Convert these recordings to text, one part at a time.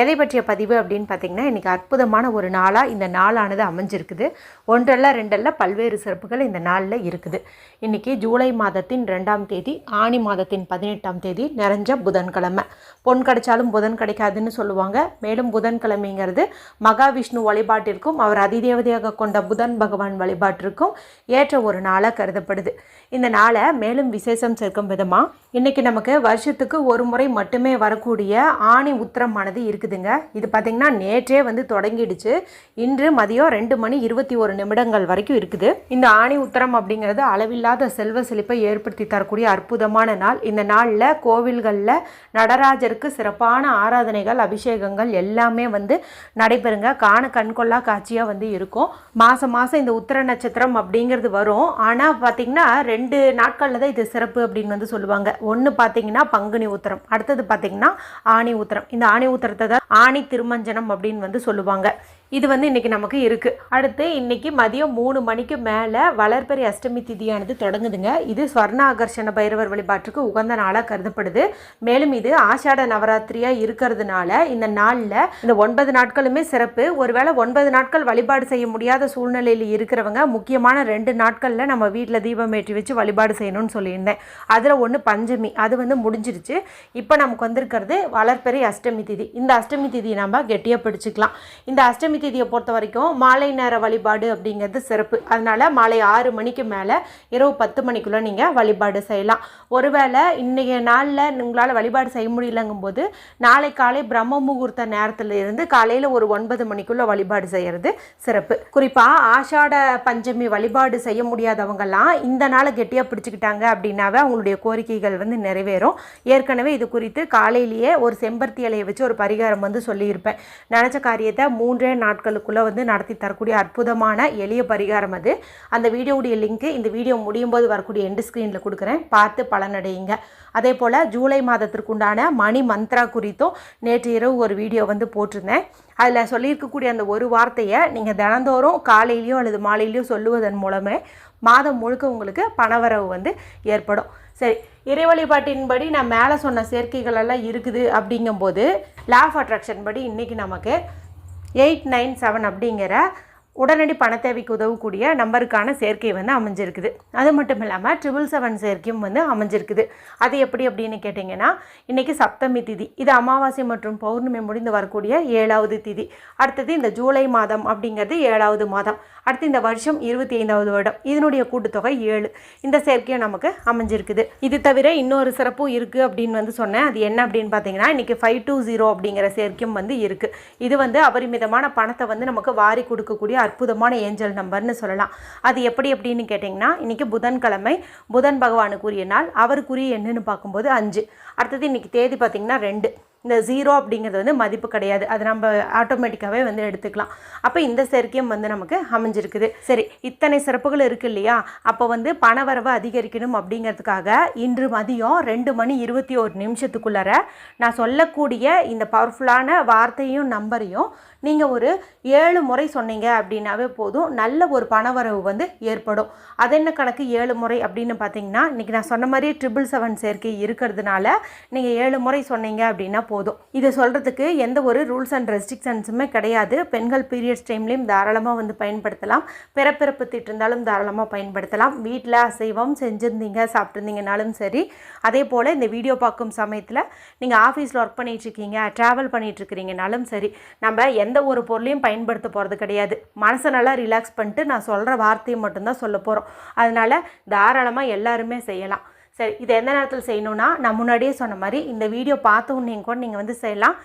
எதை பற்றிய பதிவு அப்படின்னு பார்த்தீங்கன்னா இன்றைக்கி அற்புதமான ஒரு நாளாக இந்த நாளானது அமைஞ்சிருக்குது. ஒன்றல்ல ரெண்டல்ல பல்வேறு சிறப்புகள் இந்த நாளில் இருக்குது. இன்றைக்கி ஜூலை மாதத்தின் ரெண்டாம் தேதி ஆணி மாதத்தின் பதினெட்டாம் தேதி நிறைஞ்ச புதன்கிழமை. பொன் கிடைச்சாலும் புதன் கிடைக்காதுன்னு சொல்லுவாங்க. மேலும் புதன்கிழமைங்கிறது மகாவிஷ்ணு வழிபாட்டிற்கும் அவர் அதிதேவதையாக கொண்ட புதன் பகவான் வழிபாட்டிற்கும் ஏற்ற ஒரு நாளாக கருதப்படுது. இந்த நாளை மேலும் விசேஷம் சேர்க்கும் விதமாக இன்றைக்கி நமக்கு வருஷத்துக்கு ஒரு முறை மட்டுமே வரக்கூடிய ஆணி உத்திரமானது இருக்குதுங்க. இது பார்த்திங்கன்னா நேற்றே வந்து தொடங்கிடுச்சு. இன்று மதியம் ரெண்டு மணி இருபத்தி ஒரு நிமிடங்கள் வரைக்கும் இருக்குது. இந்த ஆணி உத்தரம் அப்படிங்கிறது அளவில்லாத செல்வ செழிப்பை ஏற்படுத்தி தரக்கூடிய அற்புதமான நாள். இந்த நாளில் கோவில்களில் நடராஜருக்கு சிறப்பான ஆராதனைகள் அபிஷேகங்கள் எல்லாமே வந்து நடைபெறுங்க. காண கண்கொள்ளா காட்சியாக வந்து இருக்கும். மாதம் மாதம் இந்த உத்திர நட்சத்திரம் அப்படிங்கிறது வரும். ஆனால் பார்த்திங்கன்னா ரெண்டு நாட்களில் தான் இது சிறப்பு அப்படின்னு வந்து சொல்லுவாங்க. ஒன்று பார்த்தீங்கன்னா பங்குனி உத்திரம் அடுத்தது பார்த்தீங்கன்னா ஆணி உத்தரம். இந்த ஆணி உத்தரத்தை அதாவது ஆணி திருமஞ்சனம் அப்படின்னு வந்து சொல்லுவாங்க. இது வந்து இன்றைக்கி நமக்கு இருக்குது அடுத்து இன்றைக்கி மதியம் மூணு மணிக்கு மேலே வளர்பெரி அஷ்டமி திதியானது தொடங்குதுங்க. இது ஸ்வர்ணாகர்ஷண பைரவர் வழிபாட்டுக்கு உகந்த நாளாக கருதப்படுது. மேலும் இது ஆஷாட நவராத்திரியாக இருக்கிறதுனால இந்த நாளில் இந்த ஒன்பது நாட்களுமே சிறப்பு. ஒருவேளை ஒன்பது நாட்கள் வழிபாடு செய்ய முடியாத சூழ்நிலையில் இருக்கிறவங்க முக்கியமான ரெண்டு நாட்களில் நம்ம வீட்டில் தீபம் ஏற்றி வச்சு வழிபாடு செய்யணும்னு சொல்லியிருந்தேன். அதில் ஒன்று பஞ்சமி. அது வந்து முடிஞ்சிருச்சு. இப்போ நமக்கு வந்திருக்கிறது வளர்பெரி அஷ்டமி திதி. இந்த அஷ்டமி திதி நம்ம கெட்டியாக பிடிச்சிக்கலாம். இந்த அஷ்டமி திதியை பொறுத்த வரைக்கும் மாலை நேர வழிபாடு அப்படிங்கிறது சிறப்பு. அதனால் மாலை ஆறு மணிக்கு மேலே இரவு பத்து மணிக்குள்ளே நீங்கள் வழிபாடு செய்யலாம். ஒருவேளை இன்றைய நாளில் உங்களால் வழிபாடு செய்ய முடியலங்கும்போது நாளை காலை பிரம்ம முகூர்த்த நேரத்தில் இருந்து காலையில் ஒரு ஒன்பது மணிக்குள்ளே வழிபாடு செய்கிறது சிறப்பு. குறிப்பாக ஆஷாட பஞ்சமி வழிபாடு செய்ய முடியாதவங்கெல்லாம் இந்த நாளை கெட்டியாக பிடிச்சிக்கிட்டாங்க அப்படின்னாவே அவங்களுடைய கோரிக்கைகள் வந்து நிறைவேறும். ஏற்கனவே இது குறித்து காலையிலேயே ஒரு செம்பருத்தி இலையை வச்சு ஒரு பரிகாரம் வந்து சொல்லியிருப்பேன். நினச்ச காரியத்தை மூன்றே நாட்களுக்குள்ளே வந்து நடத்தி தரக்கூடிய அற்புதமான எளிய பரிகாரம் அது. அந்த வீடியோவுடைய லிங்க்கு இந்த வீடியோ முடியும் போது வரக்கூடிய எண்டு ஸ்க்ரீனில் கொடுக்குறேன். பார்த்து பலனடையுங்க. அதே போல் ஜூலை மாதத்திற்குண்டான மணி மந்த்ரா குறித்தும் நேற்று இரவு ஒரு வீடியோ வந்து போட்டிருந்தேன். அதில் சொல்லியிருக்கக்கூடிய அந்த ஒரு வார்த்தையை நீங்கள் தினந்தோறும் காலையிலையோ அல்லது மாலையிலையோ சொல்லுவதன் மூலமே மாதம் முழுக்க உங்களுக்கு பணவரவு வந்து ஏற்படும். சரி இறை வழிபாட்டின்படி நான் மேலே சொன்ன சேர்க்கைகள் எல்லாம் இருக்குது அப்படிங்கும்போது லா ஆஃப் அட்ராக்ஷன் படி இன்றைக்கி நமக்கு எயிட் நைன் செவன் அப்படிங்கிற உடனடி பண தேவைக்கு உதவக்கூடிய நம்பருக்கான சேர்க்கை வந்து அமைஞ்சிருக்குது. அது மட்டும் இல்லாமல் ட்ரிபிள் செவன் சேர்க்கையும் வந்து அமைஞ்சிருக்குது. அது எப்படி அப்படின்னு கேட்டிங்கன்னா இன்றைக்கி சப்தமி திதி. இது அமாவாசை மற்றும் பௌர்ணமி முடிந்து வரக்கூடிய ஏழாவது திதி. அடுத்தது இந்த ஜூலை மாதம் அப்படிங்கிறது ஏழாவது மாதம். அடுத்து இந்த வருஷம் இருபத்தி ஐந்தாவது வருடம். இதனுடைய கூட்டுத்தொகை ஏழு. இந்த சேர்க்கையும் நமக்கு அமைஞ்சிருக்குது. இது தவிர இன்னொரு சிறப்பும் இருக்குது அப்படின்னு வந்து சொன்னேன். அது என்ன அப்படின்னு பார்த்தீங்கன்னா இன்றைக்கி ஃபைவ் டூ ஜீரோ அப்படிங்கிற சேர்க்கையும் வந்து இருக்குது இது வந்து அபரிமிதமான பணத்தை வந்து நமக்கு வாரி கொடுக்கக்கூடிய அற்புதமான ஏஞ்சல் நம்பர்னு சொல்லலாம். அது எப்படி அப்படின்னு கேட்டிங்கன்னா இன்றைக்கி புதன்கிழமை புதன் பகவானுக்குரிய நாள் அவருக்குரிய என்னன்னு பார்க்கும்போது அஞ்சு. அடுத்தது இன்றைக்கி தேதி பார்த்திங்கன்னா ரெண்டு. இந்த ஜீரோ அப்படிங்கிறது வந்து மதிப்பு கிடையாது. அது நம்ம ஆட்டோமேட்டிக்காகவே வந்து எடுத்துக்கலாம். அப்போ இந்த சேர்க்கையும் வந்து நமக்கு அமைஞ்சிருக்குது. சரி இத்தனை சிறப்புகள் இருக்குது இல்லையா? அப்போ வந்து பணவரவு அதிகரிக்கணும் அப்படிங்கிறதுக்காக இன்று மதியம் ரெண்டு மணி இருபத்தி ஒரு நிமிஷத்துக்குள்ளார நான் சொல்லக்கூடிய இந்த பவர்ஃபுல்லான வார்த்தையும் நம்பரையும் நீங்கள் ஒரு ஏழு முறை சொன்னீங்க அப்படின்னாவே போதும். நல்ல ஒரு பணவரவு வந்து ஏற்படும். அது என்ன கணக்கு? ஏழு முறை அப்படின்னு பார்த்தீங்கன்னா இன்றைக்கி நான் சொன்ன மாதிரியே ட்ரிபிள் செவன் சேர்க்கை இருக்கிறதுனால நீங்கள் ஏழு முறை சொன்னீங்க அப்படின்னா போதும். இதை சொல்கிறதுக்கு எந்த ஒரு ரூல்ஸ் அண்ட் ரெஸ்ட்ரிக்ஷன்ஸுமே கிடையாது. பெண்கள் பீரியட்ஸ் டைம்லேயும் தாராளமாக வந்து பயன்படுத்தலாம். பிறப்பிறப்பு திட்டிருந்தாலும் தாராளமாக பயன்படுத்தலாம். வீட்டில் அசைவம் செஞ்சுருந்தீங்க சாப்பிட்ருந்தீங்கனாலும் சரி. அதே போல் இந்த வீடியோ பார்க்கும் சமயத்தில் நீங்கள் ஆஃபீஸில் ஒர்க் பண்ணிகிட்ருக்கீங்க ட்ராவல் பண்ணிகிட்ருக்கிறீங்கனாலும் சரி நம்ம எந்த ஒரு பொருளையும் பயன்படுத்த போகிறது கிடையாது. மனசை நல்லா ரிலாக்ஸ் பண்ணிட்டு நான் சொல்கிற வார்த்தையை மட்டும்தான் சொல்ல போகிறோம் அதனால் தாராளமாக எல்லாருமே செய்யலாம். சரி இது எந்த நேரத்தில் செய்யணும்னா நான் முன்னாடியே சொன்ன மாதிரி இந்த வீடியோ பார்த்து நீங்கள் கூட நீங்கள் வந்து செய்யலாம்.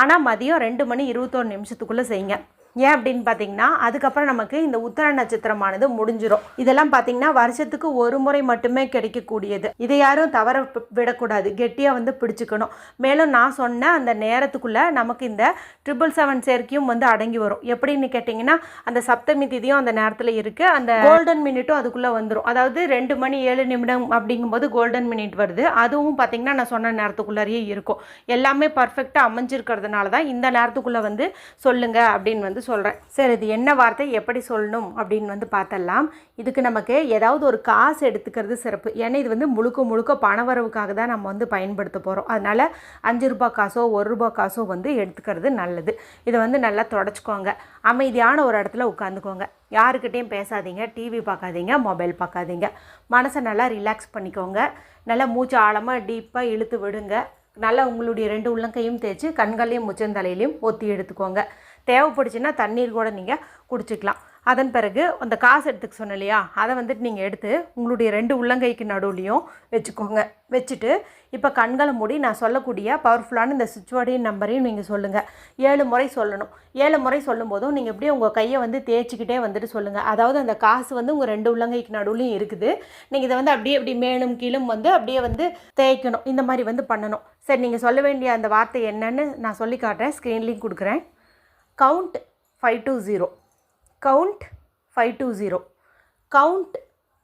ஆனால் மதியம் ரெண்டு மணி இருபத்தொரு நிமிஷத்துக்குள்ளே செய்யுங்க. ஏன் அப்படின்னு பார்த்தீங்கன்னா அதுக்கப்புறம் நமக்கு இந்த உத்தர நட்சத்திரமானது முடிஞ்சிடும் இதெல்லாம் பார்த்தீங்கன்னா வருஷத்துக்கு ஒரு முறை மட்டுமே கிடைக்கக்கூடியது. இதை யாரும் தவற விடக்கூடாது. கெட்டியாக வந்து பிடிச்சிக்கணும். மேலும் நான் சொன்ன அந்த நேரத்துக்குள்ளே நமக்கு இந்த ட்ரிபிள் செவன் சேர்க்கையும் வந்து அடங்கி வரும். எப்படின்னு கேட்டிங்கன்னா அந்த சப்தமி திதியும் அந்த நேரத்தில் இருக்குது அந்த கோல்டன் மினிட்டும் அதுக்குள்ளே வந்துடும் அதாவது ரெண்டு மணி ஏழு நிமிடம் அப்படிங்கும்போது கோல்டன் மினிட் வருது. அதுவும் பார்த்தீங்கன்னா நான் சொன்ன நேரத்துக்குள்ளாரியே இருக்கும். எல்லாமே பர்ஃபெக்டாக அமைஞ்சிருக்கிறதுனால தான் இந்த நேரத்துக்குள்ளே வந்து சொல்லுங்கள் அப்படின்னு வந்து சொல்கிறேன் சரி இது என்ன வார்த்தை? எப்படி சொல்லணும்? அப்படின்னு வந்து பார்த்தலாம் இதுக்கு நமக்கு ஏதாவது ஒரு காசு எடுத்துக்கிறது சிறப்பு. ஏன்னா இது வந்து முழுக்க முழுக்க பணவரவுக்காக தான் நம்ம வந்து பயன்படுத்த போகிறோம் அதனால் அஞ்சு ரூபாய் காசோ ஒரு ரூபாய் காசோ வந்து எடுத்துக்கிறது நல்லது. இதை வந்து நல்லா தொடச்சிக்கோங்க. அமைதியான ஒரு இடத்துல உட்காந்துக்கோங்க. யாருக்கிட்டேயும் பேசாதீங்க. டிவி பார்க்காதீங்க. மொபைல் பார்க்காதீங்க. மனசை நல்லா ரிலாக்ஸ் பண்ணிக்கோங்க. நல்லா மூச்சு ஆழமாக டீப்பாக இழுத்து விடுங்க. நல்லா உங்களுடைய ரெண்டு உள்ளங்கையும் தேய்ச்சி கண்களையும் முச்சந்தலையிலையும் ஒத்தி எடுத்துக்கோங்க. தேவைப்படுச்சுன்னா தண்ணீர் கூட நீங்கள் குடிச்சிக்கலாம். அதன் பிறகு அந்த காசு எடுத்துக்க சொன்னேன் இல்லையா? அதை வந்துட்டு நீங்கள் எடுத்து உங்களுடைய ரெண்டு உள்ளங்கைக்கு நடுவுலையும் வச்சுக்கோங்க. வச்சுட்டு இப்போ கண்களை மூடி நான் சொல்லக்கூடிய பவர்ஃபுல்லான இந்த சுவிட்ச்வேர்டையும் நம்பரையும் நீங்கள் சொல்லுங்கள் ஏழு முறை சொல்லணும். ஏழு முறை சொல்லும்போதும் நீங்கள் எப்படியும் உங்கள் கையை வந்து தேய்ச்சிக்கிட்டே வந்துட்டு சொல்லுங்கள் அதாவது அந்த காசு வந்து உங்கள் ரெண்டு உள்ளங்கைக்கு நடுவுலையும் இருக்குது. நீங்கள் இதை வந்து அப்படியே அப்படி மேலும் கீழும் வந்து அப்படியே வந்து தேய்க்கணும். இந்த மாதிரி வந்து பண்ணணும். சரி நீங்கள் சொல்ல வேண்டிய அந்த வார்த்தை என்னன்னு நான் சொல்லி காட்டுறேன். ஸ்க்ரீன்லேயும் கொடுக்குறேன். Count five two zero count five two zero count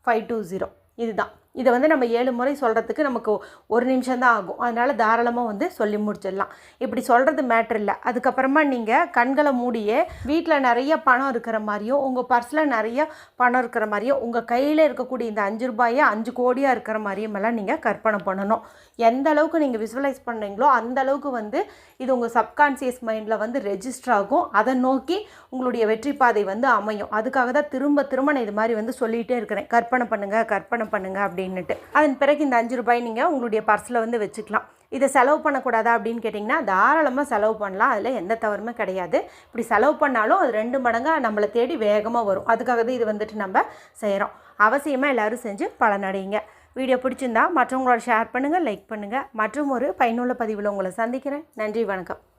five two zero இதுதான். இதை வந்து நம்ம ஏழு முறை சொல்கிறதுக்கு நமக்கு ஒரு நிமிஷம் தான் ஆகும். அதனால் தாராளமாக வந்து சொல்லி முடிச்சிடலாம். இப்படி சொல்கிறது மேட்ரு இல்லை. அதுக்கப்புறமா நீங்கள் கண்களை மூடியே வீட்டில் நிறைய பணம் இருக்கிற மாதிரியும் உங்கள் பர்ஸில் நிறைய பணம் இருக்கிற மாதிரியும் உங்கள் கையில் இருக்கக்கூடிய இந்த அஞ்சு ரூபாயே அஞ்சு கோடியாக இருக்கிற மாதிரியும் எல்லாம் நீங்கள் கற்பனை பண்ணணும். எந்த அளவுக்கு நீங்கள் விசுவலைஸ் பண்ணுறீங்களோ அந்த அளவுக்கு வந்து இது உங்கள் சப்கான்சியஸ் மைண்டில் வந்து ரெஜிஸ்டர் ஆகும். அதை நோக்கி உங்களுடைய வெற்றி பாதை வந்து அமையும். அதுக்காக தான் திரும்ப திரும்ப நான் இது மாதிரி வந்து சொல்லிகிட்டே இருக்கிறேன். கற்பனை பண்ணுங்கள் கற்பனை பண்ணுங்கள் அப்படின்னுட்டு. அதன் பிறகு இந்த அஞ்சு ரூபாய் நீங்கள் உங்களுடைய பர்ஸில் வந்து வச்சுக்கலாம். இதை செலவு பண்ணக்கூடாதா அப்படின்னு கேட்டிங்கன்னா தாராளமாக செலவு பண்ணலாம். அதில் எந்த தவறுமே கிடையாது. இப்படி செலவு பண்ணாலும் அது ரெண்டு மடங்காக நம்மளை தேடி வேகமாக வரும். அதுக்காக தான் இது வந்துட்டு நம்ம செய்கிறோம் அவசியமாக எல்லோரும் செஞ்சு பலனடையுங்க. வீடியோ பிடிச்சிருந்தா மற்றவங்களோட ஷேர் பண்ணுங்கள் லைக் பண்ணுங்கள் மற்றும் ஒரு பயனுள்ள பதிவில் உங்களை சந்திக்கிறேன். நன்றி வணக்கம்.